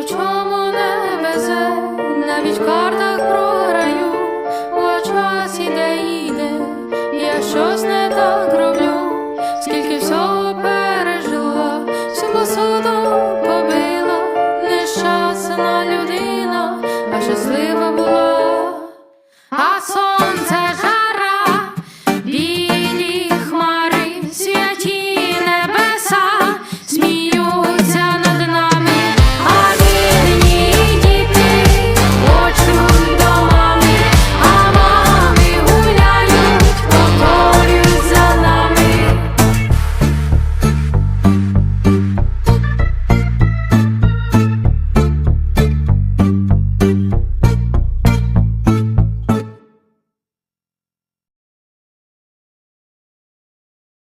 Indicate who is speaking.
Speaker 1: знаю, не везе, навіть в картах програю, бо час іде, іде, я щось не так роблю, скільки всього пережила, всю посуду побила, нещасна людина, а щаслива була.